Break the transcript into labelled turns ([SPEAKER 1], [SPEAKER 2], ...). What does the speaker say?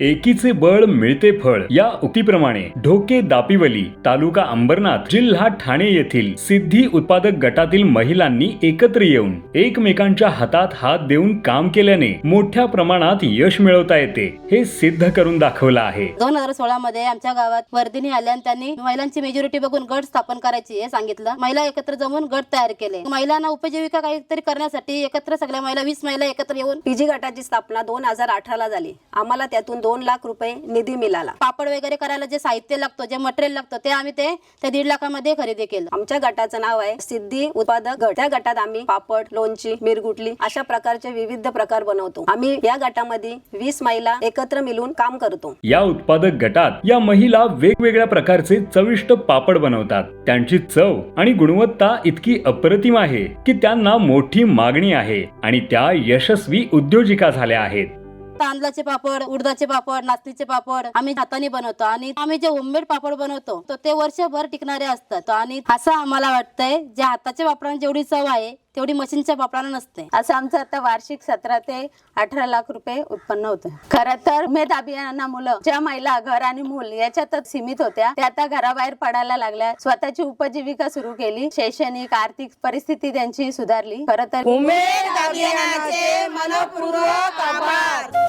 [SPEAKER 1] एकीचे बळ मिळते फळ. या उक्तीप्रमाणे ढोके दापिवली तालुका अंबरनाथ जिल्हा ठाणे येथील सिद्धी उत्पादक गटातील महिलांनी एकत्र येऊन एकमेकांच्या हातात हात देऊन काम केल्याने मोठ्या प्रमाणात यश मिळवता येते. हे सिद्ध करून दाखवलं आहे.
[SPEAKER 2] दोन हजार सोळा मध्ये आमच्या गावात वर्धिनी आल्या आणि त्यांनी महिलांची मेजॉरिटी बघून गट स्थापन करायची हे सांगितलं. महिला एकत्र जमून गट तयार केले. महिलांना उपजीविका काहीतरी करण्यासाठी एकत्र सगळ्या महिला वीस महिला एकत्र येऊन
[SPEAKER 3] पीजी गटाची स्थापना दोन हजार अठराला झाली. आम्हाला त्यातून दोन लाख रुपये निधी मिळाला.
[SPEAKER 2] पापड वगैरे करायला जे साहित्य लागतं जे मटेरियल लागतं ते आम्ही ते त्या दीड लाखामध्ये खरेदी केलं.
[SPEAKER 3] आमच्या गटाचं नाव आहे सिद्धी उत्पादक गट. त्या गटात आम्ही पापड लोणची मिरगुटली अशा प्रकारचे विविध प्रकार बनवतो. आम्ही या गटामध्ये वीस महिला एकत्र मिळून काम करतो.
[SPEAKER 1] या उत्पादक गटात या महिला वेगवेगळ्या प्रकारचे चविष्ट पापड बनवतात. त्यांची चव आणि गुणवत्ता इतकी अप्रतिम आहे की त्यांना मोठी मागणी आहे आणि त्या यशस्वी उद्योजिका झाल्या आहेत.
[SPEAKER 2] तांदळाचे पापड उडदाचे पापड नाचणीचे पापड आम्ही हाताने बनवतो. आणि आम्ही जे होममेड पापड बनवतो तर ते वर्षभर टिकणारे असतात. आणि असं आम्हाला वाटतंय जे हाताच्या पापडांना जेवढी चव आहे तेवढी मशीनच्या पापडांना नसते.
[SPEAKER 4] असं आमचं आता वार्षिक सतरा ते अठरा लाख रुपये उत्पन्न होतं. खरं तर उमेद अभियानामुळे ज्या महिला घर आणि मूल याच्यातच सीमित होत्या त्या आता घराबाहेर पडायला लागल्या. स्वतःची उपजीविका सुरू केली शैक्षणिक आर्थिक परिस्थिती त्यांची सुधारली. खरं तर
[SPEAKER 5] उमेद अभियानाचे मनपूर्वक आभार.